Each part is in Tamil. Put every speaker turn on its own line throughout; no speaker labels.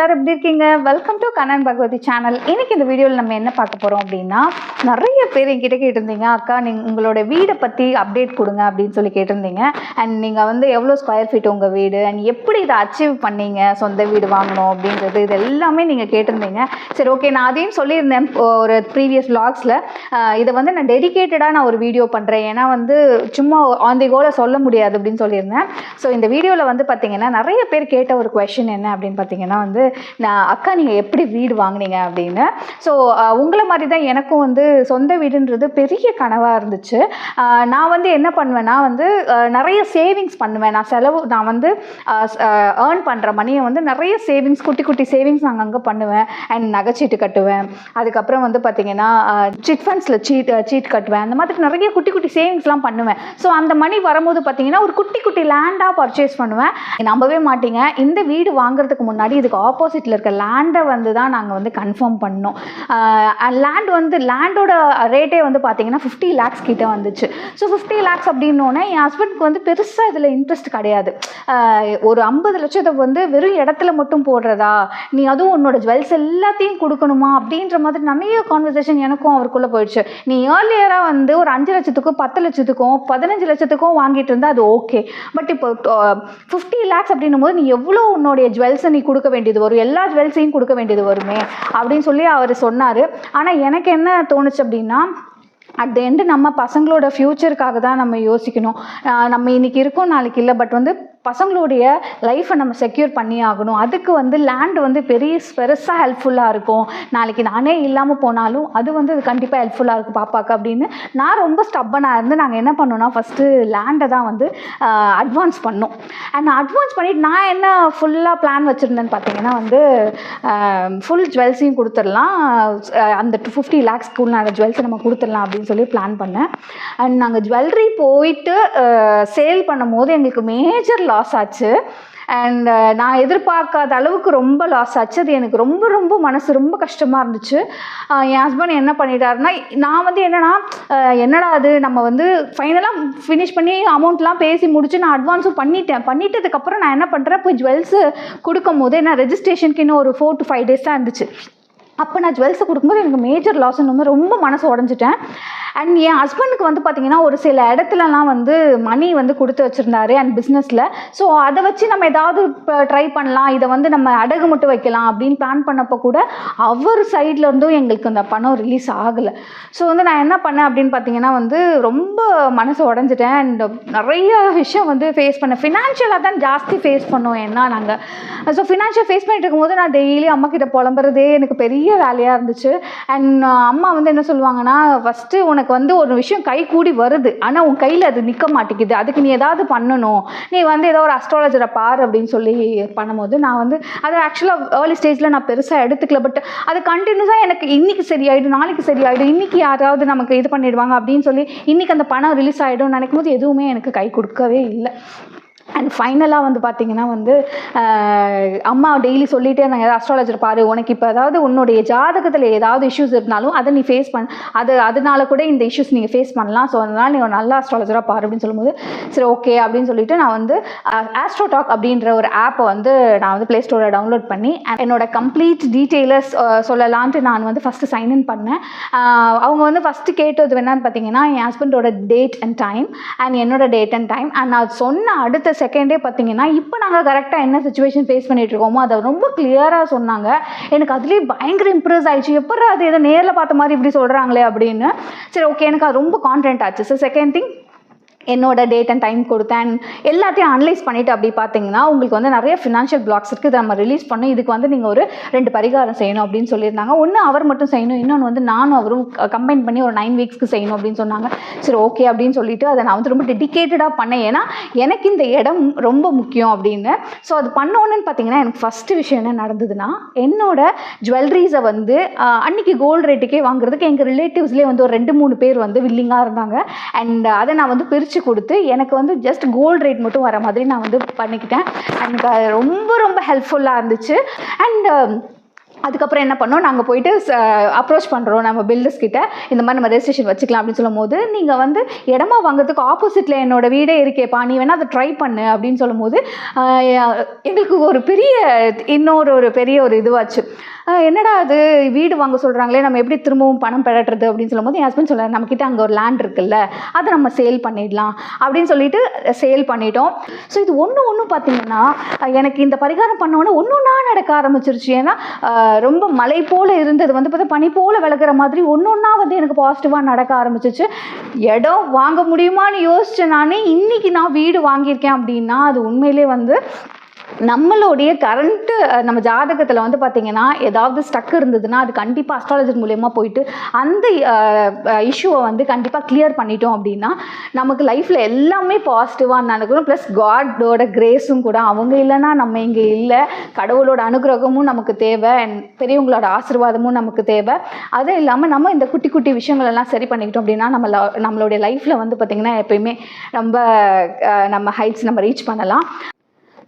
எல்லாரும் எப்படி இருக்கீங்க? Welcome to Kannan Bhagavathi channel இன்னைக்கு இந்த வீடியோவில் நம்ம என்ன பார்க்க போகிறோம் அப்படின்னா நிறைய பேர் என்கிட்ட கேட்டிருந்தீங்க அக்கா நீங்கள் உங்களோட வீடை பற்றி அப்டேட் கொடுங்க அப்படின்னு சொல்லி கேட்டிருந்தீங்க. அண்ட் நீங்கள் வந்து எவ்வளோ ஸ்கொயர் ஃபீட் உங்கள் வீடு அண்ட் எப்படி இதை அச்சீவ் பண்ணீங்க? சொந்த வீடு வாங்கணும் அப்படின்றது இது எல்லாமே நீங்கள் கேட்டிருந்தீங்க. சரி ஓகே நான் அதையும் சொல்லியிருந்தேன் ஒரு ப்ரீவியஸ் vlogsல இதை வந்து நான் டெடிகேட்டடாக நான் ஒரு வீடியோ பண்ணுறேன் ஏன்னா வந்து சும்மா ஆன் தி கோல சொல்ல முடியாது அப்படின்னு சொல்லியிருந்தேன். ஸோ இந்த வீடியோவில் வந்து பார்த்தீங்கன்னா நிறைய பேர் கேட்ட ஒரு கொஷின் என்ன அப்படின்னு பார்த்தீங்கன்னா வந்து நான் அக்கா நீங்கள் எப்படி வீடு வாங்குனீங்க? அப்படின்னு. ஸோ உங்களை மாதிரி தான் எனக்கும் வந்து சொந்த வீடுன்றது பெரிய கனவாக இருந்துச்சு. நான் வந்து என்ன பண்ணுவேன்னா வந்து நிறைய சேவிங்ஸ் பண்ணுவேன். நான் செலவு நான் வந்து ஏர்ன் பண்ணுற மணியை வந்து நிறைய சேவிங்ஸ் குட்டி குட்டி சேவிங்ஸ் நாங்கள் அங்கே பண்ணுவேன். அண்ட் நகைச்சீட்டு கட்டுவேன். அதுக்கப்புறம் வந்து பார்த்தீங்கன்னா சிட் ஃபண்ட்ஸில் சீட் சீட் கட்டுவேன். அந்த மாதிரி நிறைய குட்டி குட்டி சேவிங்ஸ்லாம் பண்ணுவேன். ஸோ அந்த மணி வரும்போது பார்த்தீங்கன்னா ஒரு குட்டி குட்டி லேண்டாக பர்ச்சேஸ் பண்ணுவேன். நம்பவே மாட்டீங்க. இந்த வீடு வாங்குறதுக்கு முன்னாடி இதுக்கு ஆப்போசிட்டில் இருக்க லேண்டை வந்து தான் நாங்கள் வந்து கன்ஃபார்ம் பண்ணோம். லேண்ட் வந்து லேண்டோட ரேட்டே வந்து பார்த்தீங்கன்னா ஃபிஃப்டி லேக்ஸ் கிட்ட வந்துச்சு. ஸோ ஃபிஃப்டி லேக்ஸ் அப்படின்னோடனே என் ஹஸ்பண்ட்க்கு வந்து பெருசாக இதில் இன்ட்ரெஸ்ட் கிடையாது. ஒரு ஐம்பது லட்சத்தை வந்து வெறும் இடத்துல மட்டும் போடுறதா? நீ அதுவும் உன்னோட ஜுவல்ஸ் எல்லாத்தையும் கொடுக்கணுமா? அப்படின்ற மாதிரி நிறைய கான்வர்சேஷன் எனக்கும் அவருக்குள்ளே போயிடுச்சு. நீ ஏர்லியராக வந்து ஒரு அஞ்சு லட்சத்துக்கும் பத்து லட்சத்துக்கும் பதினஞ்சு லட்சத்துக்கும் வாங்கிட்டு இருந்தால் அது ஓகே பட் இப்போ ஃபிஃப்டி லேக்ஸ் அப்படின்னும் போது நீ எவ்வளோ உன்னுடைய ஜுவல்ஸை நீ கொடுக்க வேண்டியது? வரும் எல்லா ஜுவல்ஸையும் கொடுக்க வேண்டியது வருமே அப்படின்னு சொல்லி அவர் சொன்னார். ஆனால் எனக்கு என்ன தோணுச்சு அப்படின்னா அட் எண்டு நம்ம பசங்களோட ஃப்யூச்சருக்காக தான் நம்ம யோசிக்கணும். நம்ம இன்னைக்கு இருக்கோம் நாளைக்கு இல்லை. பட் வந்து பசங்களுடைய லைஃப்பை நம்ம செக்யூர் பண்ணி ஆகணும். அதுக்கு வந்து லேண்ட் வந்து பெரிய பெருசாக ஹெல்ப்ஃபுல்லாக இருக்கும். நாளைக்கு நானே இல்லாமல் போனாலும் அது வந்து கண்டிப்பாக ஹெல்ப்ஃபுல்லாக இருக்கும் பாப்பாக்கு அப்படின்னு நான் ரொம்ப ஸ்டப்பனாக இருந்து நாங்கள் என்ன பண்ணோம்னா ஃபஸ்ட்டு லேண்டை தான் வந்து அட்வான்ஸ் பண்ணோம். அண்ட் அட்வான்ஸ் பண்ணிட்டு நான் என்ன ஃபுல்லாக பிளான் வச்சுருந்தேன்னு பார்த்தீங்கன்னா வந்து ஃபுல் ஜுவல்ஸையும் கொடுத்துடலாம். அந்த டூ ஃபிஃப்டி லேக்ஸ்க்குள்ள அந்த ஜுவல்ஸை நம்ம கொடுத்துடலாம் அப்படின்னு சொல்லி பிளான் பண்ணேன். அண்ட் நாங்கள் ஜுவல்லரி போயிட்டு சேல் பண்ணும் போது எங்களுக்கு மேஜர் லாஸ் ஆச்சு. அண்ட் uh, நான் எதிர்பார்க்காத அளவுக்கு ரொம்ப லாஸ் ஆச்சு. அது எனக்கு ரொம்ப ரொம்ப மனசு ரொம்ப கஷ்டமாக இருந்துச்சு. என் ஹஸ்பண்ட் என்ன பண்ணிட்டாருன்னா நான் வந்து என்னன்னா என்னடா அது? நம்ம வந்து ஃபைனலாக ஃபினிஷ் பண்ணி அமௌண்ட்லாம் பேசி முடிச்சு நான் அட்வான்ஸும் பண்ணிட்டேன். பண்ணிட்டதுக்கப்புறம் நான் என்ன பண்ணுறேன் போய் ஜுவல்ஸு கொடுக்கும் போது என்ன ரெஜிஸ்ட்ரேஷனுக்கு இன்னும் ஒரு ஃபோர் டு ஃபைவ் டேஸ் தான் இருந்துச்சு. அப்போ நான் ஜுவல்ஸை கொடுக்கும்போது எனக்கு மேஜர் லாஸ்ன்னு ரொம்ப மனசு உடஞ்சிட்டேன். அண்ட் என் ஹஸ்பண்டுக்கு வந்து பார்த்தீங்கன்னா ஒரு சில இடத்துலலாம் வந்து மணி வந்து கொடுத்து வச்சுருந்தாரு அண்ட் பிஸ்னஸில் ஸோ அதை வச்சு நம்ம ஏதாவது ட்ரை பண்ணலாம். இதை வந்து நம்ம அடகு மட்டும் வைக்கலாம் அப்படின்னு பிளான் பண்ணப்போ கூட அவர் சைடில் இருந்தும் எங்களுக்கு அந்த பணம் ரிலீஸ் ஆகலை. ஸோ வந்து நான் என்ன பண்ணேன் அப்படின்னு பார்த்தீங்கன்னா வந்து ரொம்ப மனசு உடஞ்சிட்டேன். அண்ட் நிறைய விஷயம் வந்து ஃபேஸ் பண்ணேன். ஃபினான்ஷியலாக தான் ஜாஸ்தி ஃபேஸ் பண்ணோம். என்ன நாங்கள் ஸோ ஃபினான்ஷியல் ஃபேஸ் பண்ணிட்டு இருக்கும்போது நான் டெய்லி அம்மா கிட்ட புலம்புறதே எனக்கு பெரிய வேலையாக இருந்துச்சு. அண்ட் uh, அம்மா வந்து என்ன சொல்லுவாங்கன்னா ஃபஸ்ட்டு உனக்கு வந்து ஒரு விஷயம் கை கூடி வருது. ஆனால் உன் கையில் அது நிற்க மாட்டேங்குது. அதுக்கு நீ ஏதாவது பண்ணணும். நீ வந்து ஏதோ ஒரு அஸ்ட்ராலஜரை பாரு அப்படின்னு சொல்லி பண்ணும்போது நான் வந்து அது ஆக்சுவலாக ஏர்லி ஸ்டேஜில் நான் பெருசாக எடுத்துக்கல. பட் அது கண்டினியூஸாக எனக்கு இன்றைக்கி சரியாயிடும் நாளைக்கு சரியாயிடும் இன்றைக்கி யாராவது நமக்கு இது பண்ணிடுவாங்க அப்படின்னு சொல்லி இன்னைக்கு அந்த பணம் ரிலீஸ் ஆகிடும் நினைக்கும் போது எதுவுமே எனக்கு கை கொடுக்கவே இல்லை. அண்ட் ஃபைனலாக வந்து பார்த்தீங்கன்னா வந்து அம்மா டெய்லி சொல்லிகிட்டே இருந்தாங்க ஏதாவது அஸ்ட்ராலஜர் பாரு உனக்கு இப்போ ஏதாவது உன்னுடைய ஜாதகத்தில் ஏதாவது இஷ்யூஸ் இருந்தாலும் அதை நீ ஃபேஸ் பண்ண அது அதனால கூட இந்த இஷ்யூஸ் நீங்கள் ஃபேஸ் பண்ணலாம். ஸோ அதனால் நீ ஒரு நல்ல அஸ்ட்ராலஜராக பாரு அப்படின்னு சொல்லும்போது சரி ஓகே அப்படின்னு சொல்லிட்டு நான் வந்து ஆஸ்ட்ரோடாக் அப்படின்ற ஒரு ஆப்பை வந்து நான் வந்து ப்ளே ஸ்டோரில் டவுன்லோட் பண்ணி and என்னோட கம்ப்ளீட் டீட்டெயிலர்ஸ் சொல்லலான்ட்டு நான் வந்து ஃபஸ்ட்டு சைன்இன் பண்ணேன். அவங்க வந்து ஃபஸ்ட்டு கேட்டது என்னன்னு பார்த்தீங்கன்னா என் ஹஸ்பண்டோட டேட் அண்ட் டைம் அண்ட் என்னோட டேட் அண்ட் டைம் அண்ட் நான் சொன்ன அடுத்த செகண்டே பார்த்தீங்கன்னா இப்போ நாங்கள் கரெக்டாக என்ன சுச்சுவேஷன் ஃபேஸ் பண்ணிட்டு இருக்கோமோ அதை ரொம்ப கிளியராக சொன்னாங்க. எனக்கு அதுலேயே பயங்கர இம்ப்ரெஸ் ஆயிடுச்சு. எப்படி அது எதை நேரில் பார்த்த மாதிரி இப்படி சொல்கிறாங்களே அப்படின்னு. சரி ஓகே எனக்கு அது ரொம்ப கான்டென்ட் ஆச்சு. ஸோ செகண்ட் திங் என்னோட டேட் அண்ட் டைம் கொடுத்தேன். எல்லாத்தையும் அனலைஸ் பண்ணிவிட்டு அப்படி பார்த்தீங்கன்னா உங்களுக்கு வந்து நிறைய ஃபினான்ஷியல் பிளாக்ஸ் இருக்குது இதை நம்ம ரிலீஸ் பண்ணோம் இதுக்கு வந்து நீங்கள் ஒரு ரெண்டு பரிகாரம் செய்யணும் அப்படின்னு சொல்லியிருந்தாங்க. ஒன்று அவர் மட்டும் செய்யணும். இன்னொன்று வந்து நானும் அவரும் கம்பைன் பண்ணி ஒரு நைன் வீக்ஸ்க்கு செய்யணும் அப்படின்னு சொன்னாங்க. சரி ஓகே அப்படின்னு சொல்லிட்டு அதை நான் வந்து ரொம்ப டெடிக்கேட்டடாக பண்ணேன். ஏன்னா எனக்கு இந்த இடம் ரொம்ப முக்கியம் அப்படின்னு. ஸோ அது பண்ணோன்னு பார்த்தீங்கன்னா எனக்கு ஃபஸ்ட்டு விஷயம் என்ன நடந்ததுன்னா என்னோட ஜுவல்லரிஸை வந்து அன்னைக்கு கோல்டு ரேட்டுக்கே வாங்குறதுக்கு எங்கள் ரிலேட்டிவ்ஸ்லேயே வந்து ஒரு ரெண்டு மூணு பேர் வந்து வில்லிங்காக இருந்தாங்க. அண்ட் அதை நான் வந்து பிரித்து கொடுத்து எனக்கு வந்து ஜஸ்ட் கோல்டு ரேட் மட்டும் வர மாதிரி நான் வந்து பண்ணிக்கிட்டேன். எனக்கு அது uh, ரொம்ப ரொம்ப ஹெல்ப்ஃபுல்லாக இருந்துச்சு. அண்ட் um, அதுக்கப்புறம் என்ன பண்ணோம்? நாங்கள் போயிட்டு அப்ரோச் பண்ணுறோம் நம்ம பில்டர்ஸ் கிட்ட. இந்த மாதிரி நம்ம ரெஜிஸ்ட்ரேஷன் வச்சுக்கலாம் அப்படின்னு சொல்லும்போது நீங்கள் வந்து இடமா வாங்குறதுக்கு ஆப்போசிட்டில் என்னோட வீடே இருக்கேப்பா. நீ வேணால் அதை ட்ரை பண்ணு அப்படின்னு சொல்லும்போது போது எங்களுக்கு ஒரு பெரிய இன்னொரு ஒரு பெரிய ஒரு இதுவாச்சு. என்னடா அது? வீடு வாங்க சொல்கிறாங்களே நம்ம எப்படி திரும்பவும் பணம் பெறட்டுறது அப்படின்னு சொல்லும்போது என் ஹஸ்பண்ட் சொல்கிறார் நம்மக்கிட்ட அங்கே ஒரு லேண்ட் இருக்குல்ல அதை நம்ம சேல் பண்ணிடலாம். அப்படின்னு சொல்லிட்டு சேல் பண்ணிட்டோம். ஸோ இது ஒன்று ஒன்று பார்த்தீங்கன்னா எனக்கு இந்த பரிகாரம் பண்ணோன்னே ஒன்று ஒன்றா நடக்க ஆரம்பிச்சிருச்சு. ஏன்னா ரொம்ப மலை போல் இருந்தது. வந்து பார்த்தா பனி போல் விளக்குற மாதிரி ஒன்று ஒன்றா வந்து எனக்கு பாசிட்டிவாக நடக்க ஆரம்பிச்சிச்சு. இடம் வாங்க முடியுமான்னு யோசிச்சேன் நானே. இன்னைக்கு நான் வீடு வாங்கியிருக்கேன் அப்படின்னா அது உண்மையிலே வந்து நம்மளுடைய கரண்ட்டு நம்ம ஜாதகத்தில் வந்து பார்த்திங்கன்னா ஏதாவது ஸ்டக் இருந்ததுன்னா அது கண்டிப்பாக அஸ்ட்ராலஜர் மூலயமா போயிட்டு அந்த இஷ்யூவை வந்து கண்டிப்பாக கிளியர் பண்ணிட்டோம் அப்படின்னா நமக்கு லைஃப்பில் எல்லாமே பாசிட்டிவாக நடக்கணும். ப்ளஸ் காடோட கிரேஸும் கூட அவங்க இல்லைன்னா நம்ம இங்கே இல்லை. கடவுளோட அனுகிரகமும் நமக்கு தேவை. அண்ட் பெரியவங்களோட ஆசீர்வாதமும் நமக்கு தேவை. அதுவும் இல்லாமல் நம்ம இந்த குட்டி குட்டி விஷயங்கள் எல்லாம் சரி பண்ணிக்கிட்டோம் அப்படின்னா நம்ம நம்மளுடைய லைஃப்பில் வந்து பார்த்திங்கன்னா எப்பயுமே ரொம்ப நம்ம ஹைட்ஸ் நம்ம ரீச் பண்ணலாம்.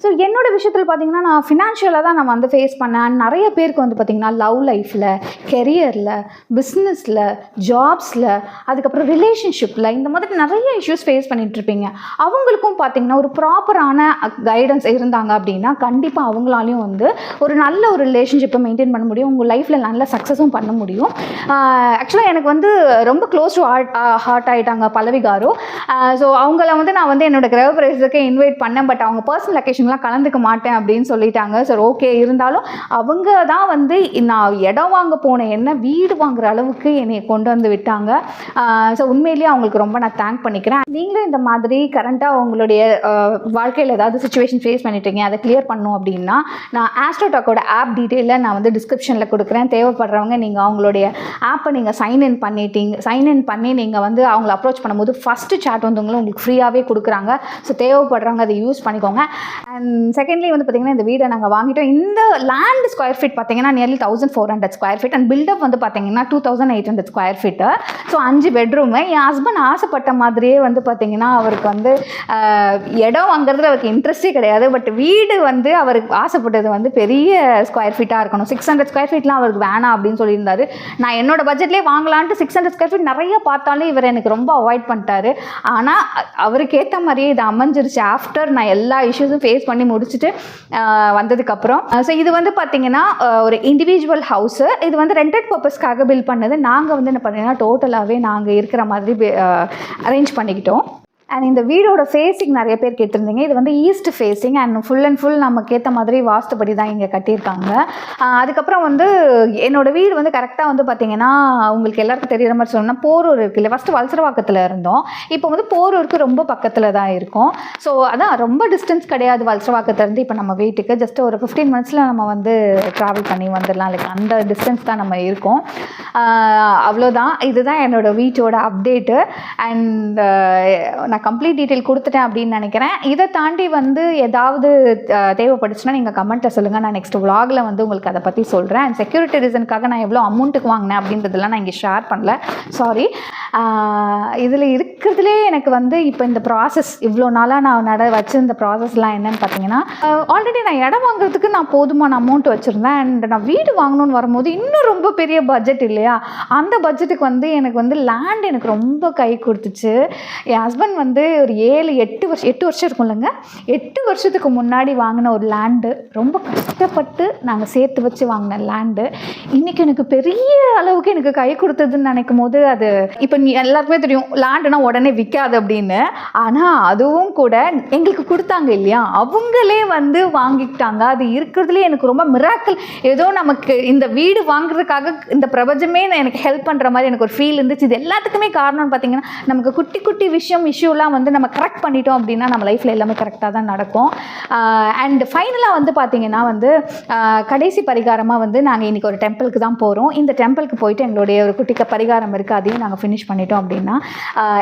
ஸோ என்னோட விஷயத்தில் பார்த்தீங்கன்னா நான் ஃபினான்ஷியலாக தான் நான் வந்து ஃபேஸ் பண்ணேன். நிறைய பேருக்கு வந்து பார்த்திங்கன்னா லவ் லைஃப்பில் கெரியரில் பிஸ்னஸில் ஜாப்ஸில் அதுக்கப்புறம் ரிலேஷன்ஷிப்பில் இந்த மாதிரி நிறைய இஷ்யூஸ் ஃபேஸ் பண்ணிகிட்ருப்பீங்க அவங்களுக்கும் பார்த்தீங்கன்னா ஒரு ப்ராப்பரான கைடன்ஸ் இருந்தாங்க அப்படின்னா கண்டிப்பாக அவங்களாலையும் வந்து ஒரு நல்ல ஒரு ரிலேஷன்ஷிப்பை மெயின்டைன் பண்ண முடியும். உங்கள் லைஃப்பில் நல்ல சக்ஸஸும் பண்ண முடியும். ஆக்சுவலாக எனக்கு வந்து ரொம்ப க்ளோஸ் டு ஹார்ட் ஹார்ட் ஆகிட்டாங்க பல்லவிகாரோ. ஸோ அவங்கள வந்து நான் வந்து என்னோட கிரக பிரைஸுக்கு இன்வைட் பண்ணேன். பட் அவங்க பர்சனல் லொக்கேஷன்லாம் கலந்துக்க மாட்டேன் அப்படின்னு சொல்லிட்டாங்க. சார் ஓகே இருந்தாலும் அவங்க தான் வந்து நான் இடம் வாங்க போன என்ன வீடு வாங்குற அளவுக்கு என்னை கொண்டு வந்து விட்டாங்க. ஸோ உண்மையிலேயே அவங்களுக்கு ரொம்ப நான் தேங்க் பண்ணிக்கிறேன். நீங்களும் இந்த மாதிரி கரண்ட்டாக உங்களுடைய வாழ்க்கையில் ஏதாவது சுச்சுவேஷன் ஃபேஸ் பண்ணிட்டீங்க அதை கிளியர் பண்ணும் அப்படின்னா நான் ஆஸ்ட்ரோடாக்கோட ஆப் டீட்டெயிலில் நான் வந்து டிஸ்கிரிப்ஷனில் கொடுக்குறேன். தேவைப்படுறவங்க நீங்கள் அவங்களுடைய ஆப்பை நீங்கள் சைன் இன் பண்ணிட்டீங்க சைன் இன் பண்ணி நீங்கள் வந்து அவங்கள அப்ரோச் பண்ணும்போது ஃபஸ்ட்டு சாட் வந்து உங்களுக்கு உங்களுக்கு ஃப்ரீயாகவே கொடுக்குறாங்க. ஸோ தேவைப்படுறவங்க அதை யூஸ் பண்ணிக்கோங்க. அண்ட் செகண்ட்லி வந்து பார்த்திங்கன்னா இந்த வீடை நாங்கள் வாங்கிட்டோம். இந்த லேண்ட் ஸ்கொயர் ஃபீட் பார்த்தீங்கன்னா nearly thousand four hundred square feet and built up வந்து பார்த்தீங்கன்னா two thousand eight hundred square feet so அஞ்சு பெட்ரூமு என் ஹஸ்பண்ட் ஆசைப்பட்ட மாதிரியே வந்து பார்த்தீங்கன்னா அவருக்கு வந்து இடம் வாங்குறதுல அவருக்கு இன்ட்ரெஸ்டே கிடையாது. பட் வீடு வந்து அவருக்கு ஆசைப்பட்டது வந்து பெரிய ஸ்கொயர் ஃபீட்டாக இருக்கணும். சிக்ஸ் ஹண்ட்ரட் ஸ்கொயர் ஃபீட்லாம் அவருக்கு வேணாம் அப்படின்னு சொல்லியிருந்தாரு. நான் என்னோட பட்ஜெட்லேயே வாங்கலான்ட்டு சிக்ஸ் ஹண்ட்ரட் ஸ்கொயர் ஃபீட் நிறைய பார்த்தாலும் இவர் எனக்கு ரொம்ப அவாய்ட் பண்ணிட்டாரு. ஆனால் அவருக்கு ஏற்ற மாதிரியே இது அமைஞ்சிருச்சு. ஆஃப்டர் நான் எல்லா இஷ்யூஸும் ஃபேஸ் பண்ணி முடிச்சுட்டு வந்ததுக்கப்புறம். ஸோ இது வந்து பார்த்தீங்கன்னா ஒரு இண்டிவிஜுவல் ஹவுஸு இது வந்து ரெண்டட் பர்பஸ்க்காக பில் பண்ணது. நாங்கள் வந்து என்ன பண்ணீங்கன்னா டோட்டலாகவே நாங்கள் இருக்கிற மாதிரி அரேஞ்ச் பண்ணிக்கிட்டோம். அண்ட் இந்த வீடோட ஃபேஸிங் நிறைய பேர் கேட்டிருந்தீங்க. இது வந்து east facing and full and full நமக்கு ஏற்ற மாதிரி வாஸ்துபடி தான் இங்கே கட்டியிருக்காங்க. அதுக்கப்புறம் வந்து என்னோடய வீடு வந்து கரெக்டாக வந்து பார்த்தீங்கன்னா உங்களுக்கு எல்லாருக்கும் தெரியுற மாதிரி சொல்லணும்னா போரூர் இருக்குல்ல ஃபஸ்ட்டு வல்சரவாக்கத்தில் இருந்தோம். இப்போ வந்து போரூருக்கு ரொம்ப பக்கத்தில் தான் இருக்கும். ஸோ அதான் ரொம்ப டிஸ்டன்ஸ் கிடையாது வல்சரவாக்கத்துலேருந்து இப்போ நம்ம வீட்டுக்கு. ஜஸ்ட் ஒரு ஃபிஃப்டீன் மினிட்ஸில் நம்ம வந்து ட்ராவல் பண்ணி வந்துடலாம். லைக் அந்த டிஸ்டன்ஸ் தான் நம்ம இருக்கோம். அவ்வளோதான் இதுதான் என்னோடய வீட்டோட அப்டேட்டு அண்ட் நான் கம்ப்ளீட் டீட்டெயில் கொடுத்துட்டேன் அப்படின்னு நினைக்கிறேன். இதை தாண்டி வந்து ஏதாவது தேவைப்படுச்சுன்னா தேவைப்பட்டுச்சுன்னா நீங்கள் கமெண்ட்டில் சொல்லுங்கள் நான் நெக்ஸ்ட் vlogல வந்து உங்களுக்கு அதை பற்றி சொல்கிறேன் அண்ட் செக்யூரிட்டி ரீசனுக்காக நான் எவ்வளோ அமௌண்ட்டுக்கு வாங்கினேன் அப்படின்றதெல்லாம் நான் இங்கே ஷேர் பண்ணல. சாரி இதில் இருக்கிறதுலே எனக்கு வந்து இப்போ இந்த ப்ராசஸ் இவ்வளோ நாளாக நான் நட வச்சிருந்த ப்ராசஸ்லாம் என்னன்னு பார்த்தீங்கன்னா ஆல்ரெடி நான் இடம் வாங்குறதுக்கு நான் போதுமான அமௌண்ட் வச்சுருந்தேன். அண்ட் நான் வீடு வாங்கணும்னு வரும்போது இன்னும் ரொம்ப பெரிய பட்ஜெட் இல்லையா? அந்த பட்ஜெட்டுக்கு வந்து எனக்கு வந்து லேண்ட் எனக்கு ரொம்ப கை கொடுத்துச்சு. என் ஹஸ்பண்ட் வந்து ஒரு ஏழு எட்டு வருஷம் எட்டு வருஷம் இருக்கும்லங்க எட்டு வருஷத்துக்கு முன்னாடி வாங்கின ஒரு லேண்டு ரொம்ப கஷ்டப்பட்டு நாங்கள் சேர்த்து வச்சு வாங்கின லேண்டு இன்றைக்கி எனக்கு பெரிய அளவுக்கு எனக்கு கை கொடுத்ததுன்னு நினைக்கும் போது அது இப்போ நீ எல்லாருக்குமே தெரியும் லேண்டுனா உடனே விற்காது அப்படின்னு. ஆனால் அதுவும் கூட எங்களுக்கு கொடுத்தாங்க இல்லையா? அவங்களே வந்து வாங்கிக்கிட்டாங்க. அது இருக்கிறதுலே எனக்கு ரொம்ப மிராக்கல் ஏதோ நமக்கு இந்த வீடு வாங்குறதுக்காக இந்த பிரபஞ்சமே எனக்கு ஹெல்ப் பண்ணுற மாதிரி எனக்கு ஒரு ஃபீல் இருந்துச்சு. இது எல்லாத்துக்குமே காரணம்னு பார்த்தீங்கன்னா நமக்கு குட்டி குட்டி விஷயம் இஷ்யூலாம் வந்து நம்ம கரெக்ட் பண்ணிட்டோம் அப்படின்னா நம்ம லைஃப்பில் எல்லாமே கரெக்டாக தான் நடக்கும். அண்ட் ஃபைனலாக வந்து பார்த்தீங்கன்னா வந்து கடைசி பரிகாரமாக வந்து நாங்கள் இன்றைக்கி ஒரு டெம்பிளுக்கு தான் போகிறோம் இந்த டெம்பிளுக்கு போயிட்டு எங்களுடைய ஒரு குட்டிக்க பரிகாரம் இருக்குது அதையும் நாங்கள் ஃபினிஷ் பண்ணிட்டோம் அப்படின்னா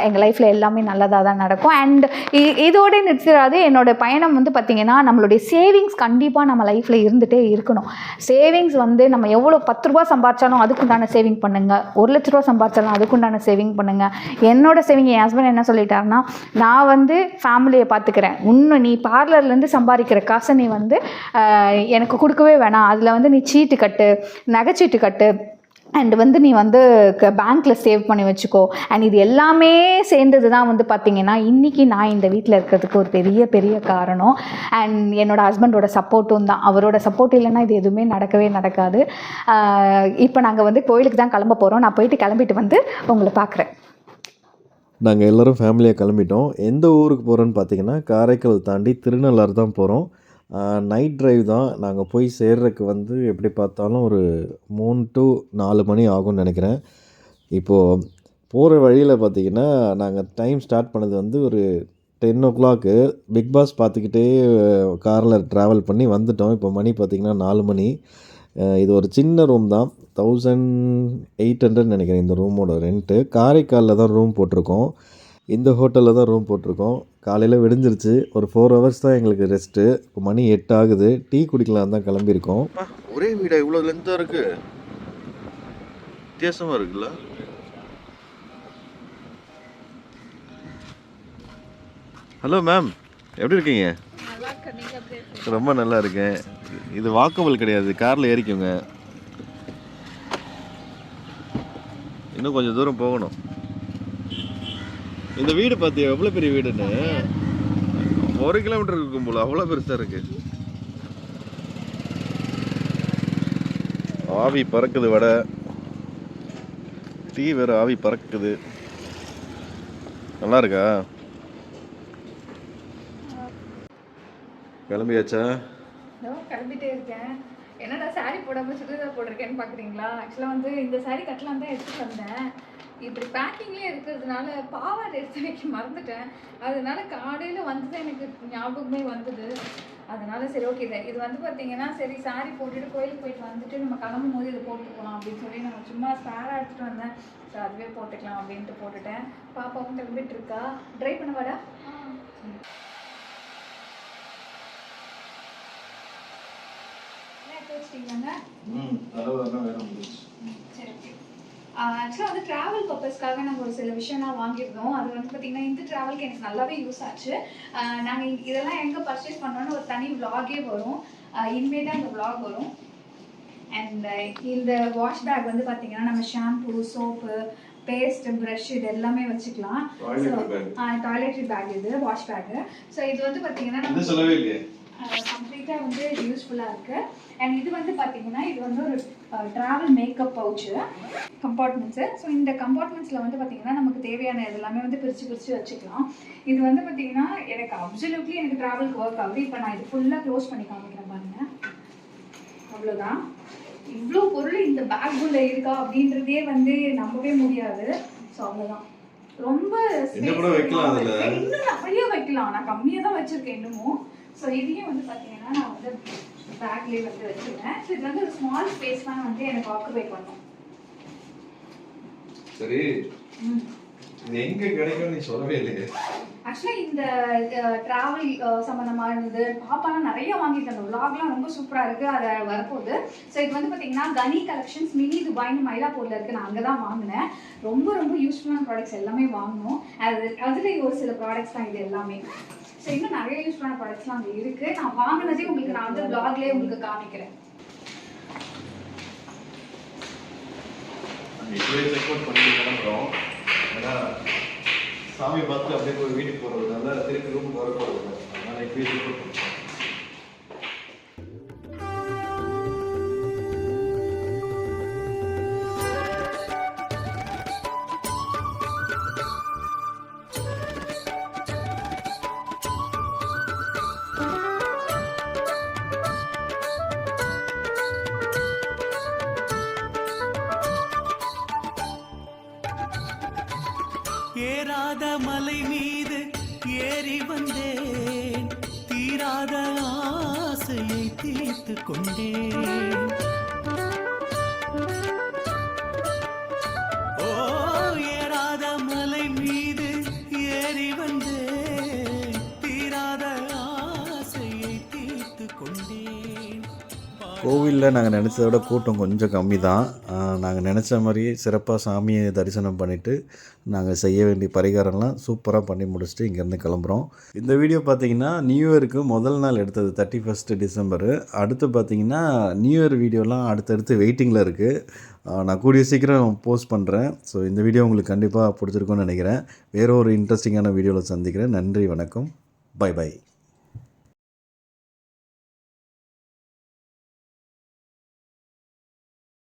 எங்கள் லைஃப்பில் எல்லாமே நல்லதாக தான் நடக்கும். அண்ட் இதோட நிறுத்திடாது என்னோட பயணம் வந்து பார்த்திங்கன்னா நம்மளுடைய சேவிங்ஸ் கண்டிப்பாக நம்ம லைஃப்பில் இருந்துகிட்டே இருக்கணும். சேவிங்ஸ் வந்து நம்ம எவ்வளோ பத்து ரூபா சம்பாதிச்சாலும் அதுக்குண்டான சேவிங் பண்ணுங்கள் ஒரு லட்ச ரூபா சம்பாதிச்சாலும் அதுக்குண்டான சேவிங் பண்ணுங்க. என்னோட சேவிங் என் ஹஸ்பண்ட் என்ன சொல்லிட்டாருன்னா நான் வந்து ஃபேமிலியை பார்த்துக்கிறேன் இன்னும் நீ பார்லர்லேருந்து சம்பாதிக்கிற காசை நீ வந்து எனக்கு கொடுக்கவே வேணாம். அதில் வந்து நீ சீட்டு கட்டு நகைச்சீட்டு கட்டு அண்ட் வந்து நீ வந்து பேங்க்கில் சேவ் பண்ணி வச்சுக்கோ. அண்ட் இது எல்லாமே சேர்ந்தது தான் வந்து பார்த்திங்கன்னா இன்றைக்கி நான் இந்த வீட்டில் இருக்கிறதுக்கு ஒரு பெரிய பெரிய காரணம். அண்ட் என்னோடய ஹஸ்பண்டோட சப்போர்ட்டும் தான். அவரோட சப்போர்ட் இல்லைன்னா இது எதுவுமே நடக்கவே நடக்காது. இப்போ நாங்கள் வந்து கோயிலுக்கு தான் கிளம்ப போகிறோம் நான் போயிட்டு கிளம்பிட்டு வந்து உங்களை பார்க்குறேன்
நாங்கள் எல்லோரும் ஃபேமிலியாக கிளம்பிட்டோம். எந்த ஊருக்கு போகிறோன்னு பார்த்தீங்கன்னா காரைக்கால் தாண்டி திருநள்ளாறு தான் போகிறோம் நைட் டிரைவ் தான். நாங்கள் போய் சேர்றதுக்கு வந்து எப்படி பார்த்தாலும் ஒரு மூணு டு நாலு மணி ஆகும்னு நினைக்கிறேன். இப்போது போகிற வழியில் பார்த்தீங்கன்னா நாங்கள் டைம் ஸ்டார்ட் பண்ணது வந்து ஒரு டென் ஓ கிளாக்கு பிக் பாஸ் பார்த்துக்கிட்டே காரில் ட்ராவல் பண்ணி வந்துட்டோம். இப்போ மணி பார்த்திங்கன்னா நாலு மணி. இது ஒரு சின்ன ரூம் தான். தௌசண்ட் எயிட் ஹண்ட்ரட் நினைக்கிறேன் இந்த ரூமோட ரெண்ட்டு காரைக்காலில் தான் ரூம் போட்டிருக்கோம். இந்த ஹோட்டலில் தான் ரூம் போட்டிருக்கோம். காலையில் விடிஞ்சிருச்சு. ஒரு ஃபோர் ஹவர்ஸ் தான் எங்களுக்கு ரெஸ்ட்டு இப்போ மணி எட்டு ஆகுது. டீ குடிக்கலாம் தான் கிளம்பியிருக்கோம். ஒரே வீடா இவ்வளோ லென்த்தாக இருக்கு? வித்தியாசமாக இருக்குல்ல? ஹலோ மேம் எப்படி இருக்கீங்க? ரொம்ப நல்லா இருக்கேன். இது வாக்கபிள் கிடையாது. காரில் ஏறிக்கோங்க. இன்னும் கொஞ்சம் தூரம் போகணும். இந்த வீடு பார்த்தியா எவ்வளோ பெரிய வீடுன்னு? ஒரு கிலோமீட்டர் இருக்கும் போல. அவ்வளோ பெருசாக இருக்கு. ஆவி பறக்குது வடை. டீ வேறு ஆவி பறக்குது. நல்லா இருக்கா? கிளம்பியாச்சா?
கிளம்பிட்டே இருக்கேன். என்னடா சாரி போடாமல் சுடிதார் போட்டிருக்கேன்னு பார்க்குறீங்களா ஆக்சுவலாக வந்து இந்த சாரி கட்டலாம் தான் எடுத்துகிட்டு வந்தேன். இப்படி பேக்கிங்லேயே இருக்கிறதுனால பாவாடை எடுத்து வைக்க மறந்துட்டேன். அதனால காலையில் வந்தது எனக்கு ஞாபகமே வந்தது. அதனால சரி ஓகே இது இது வந்து பார்த்தீங்கன்னா சரி சாரி போட்டுட்டு கோயிலுக்கு போயிட்டு வந்துட்டு நம்ம கிளம்பும் போது இதை போட்டு போகலாம் அப்படின்னு சொல்லி நம்ம சும்மா ஸ்பேராக எடுத்துகிட்டு வந்தேன். ஸோ அதுவே போட்டுக்கலாம் அப்படின்ட்டு போட்டுட்டேன். பாப்பாவும் கிளம்பிட்டு இருக்கா? ட்ரை பண்ண வாடா எடுத்து வச்சிட்டீங்களாங்க சரி ஓகே ஆக்சுவலாக வந்து ட்ராவல் பர்பஸ்க்காக நாங்கள் ஒரு சில விஷயம்லாம் வாங்கியிருந்தோம். அது வந்து பார்த்திங்கன்னா இந்த ட்ராவலுக்கு எனக்கு நல்லாவே யூஸ் ஆச்சு. நாங்கள் இதெல்லாம் எங்கே பர்ச்சேஸ் பண்ணோன்னு ஒரு தனி vlog-ஏ வரும். இனிமேல் தான் இந்த vlog வரும். அண்ட் இந்த வாஷ் பேக் வந்து பார்த்தீங்கன்னா நம்ம ஷாம்பு சோப்பு பேஸ்ட் ப்ரஷ் இது எல்லாமே வச்சுக்கலாம். டாய்லெட்ரி பேக் இது வாஷ் பேக்கு ஸோ இது வந்து பார்த்தீங்கன்னா கம்ப்ளீட்டாக வந்து யூஸ்ஃபுல்லாக இருக்குது அண்ட் இது வந்து பார்த்தீங்கன்னா இது வந்து ஒரு travel makeup pouch compartments so இந்த கம்பார்ட்மெண்ட்ஸில் வந்து பார்த்தீங்கன்னா நமக்கு தேவையான இது எல்லாமே வந்து பிரித்து பிரித்து வச்சுக்கலாம். இது வந்து பார்த்தீங்கன்னா எனக்கு அப்சல்யூட்லி எனக்கு ட்ராவலுக்கு ஒர்க் ஆகுது. இப்போ நான் இது ஃபுல்லாக க்ளோஸ் பண்ணி காமிக்கிறேன் பாருங்க. அவ்வளோதான் இவ்வளோ பொருள் இந்த பேக்குள்ளே இருக்கா அப்படின்றதே வந்து நம்பவே முடியாது. ஸோ அவ்வளோதான் ரொம்ப
இன்னும்
நிறைய வைக்கலாம். நான் கம்மியாக தான் வச்சிருக்கேன் இன்னமும். ஸோ இதையும் வந்து பார்த்தீங்கன்னா நான் வந்து பேக்லேயே வந்து வச்சிருக்கேன். ஸோ இது வந்து ஒரு ஸ்மால் ஸ்பேஸ் தான் வந்து எனக்கு ஆக்குபை பண்ணும்.
சரி. எங்க கிடைக்கும் நீ சொல்லவே இல்லையே.
ஆக்சுவலாக இந்த ட்ராவல் சம்மந்தமானது பாப்பாலாம் நிறைய வாங்கிட்டு அந்த vlogலாம் ரொம்ப சூப்பராக இருக்குது அதை வரப்போகுது. ஸோ இது வந்து பார்த்தீங்கன்னா கனி கலெக்ஷன்ஸ் மினி துபாய்னு மயிலாப்பூரில் இருக்குது நான் அங்கே தான் வாங்கினேன். ரொம்ப ரொம்ப யூஸ்ஃபுல்லான ப்ராடக்ட்ஸ் எல்லாமே வாங்கினோம் அது அதில் ஒரு சில ப்ராடக்ட்ஸ் தான் இது எல்லாமே. ஸோ இன்னும் நிறைய யூஸ்ஃபுல்லான ப்ராடக்ட்ஸ்லாம் அங்கே இருக்குது நான் வாங்கினதே உங்களுக்கு நான் வந்து பிளாக்லேயே உங்களுக்கு காமிக்கிறேன்.
இப்படியே செக் அவுட் பண்ணி கிளம்புறோம். ஏன்னா சாமி பார்த்து அப்படியே போய் வீட்டுக்கு போகிறதுனால திருப்பி ரூம் வர போகிறது அதனால் இப்படியே செக் அவுட் பண்ணுறோம்
ஏறாத மலை மீது ஏறி வந்தேன். தீராத ஆசையை தீர்த்து கொண்டேன்.
கோவிலில் நாங்கள் நினச்சத விட கூட்டம் கொஞ்சம் கம்மி தான் நாங்கள் நினச்ச மாதிரியே சிறப்பாக சாமியை தரிசனம் பண்ணிவிட்டு நாங்கள் செய்ய வேண்டிய பரிகாரம்லாம் சூப்பராக பண்ணி முடிச்சுட்டு இங்கேருந்து கிளம்புறோம். இந்த வீடியோ பார்த்தீங்கன்னா நியூ இயருக்கு முதல் நாள் எடுத்தது தேர்ட்டி ஃபஸ்ட்டு டிசம்பரு. அடுத்து பார்த்தீங்கன்னா நியூ இயர் வீடியோலாம் அடுத்தடுத்து வெயிட்டிங்கில் இருக்குது நான் கூடிய சீக்கிரம் போஸ்ட் பண்ணுறேன் ஸோ இந்த வீடியோ உங்களுக்கு கண்டிப்பாக பிடிச்சிருக்கும்னு நினைக்கிறேன். வேறு ஒரு இன்ட்ரெஸ்டிங்கான வீடியோவில் சந்திக்கிறேன். நன்றி வணக்கம். By by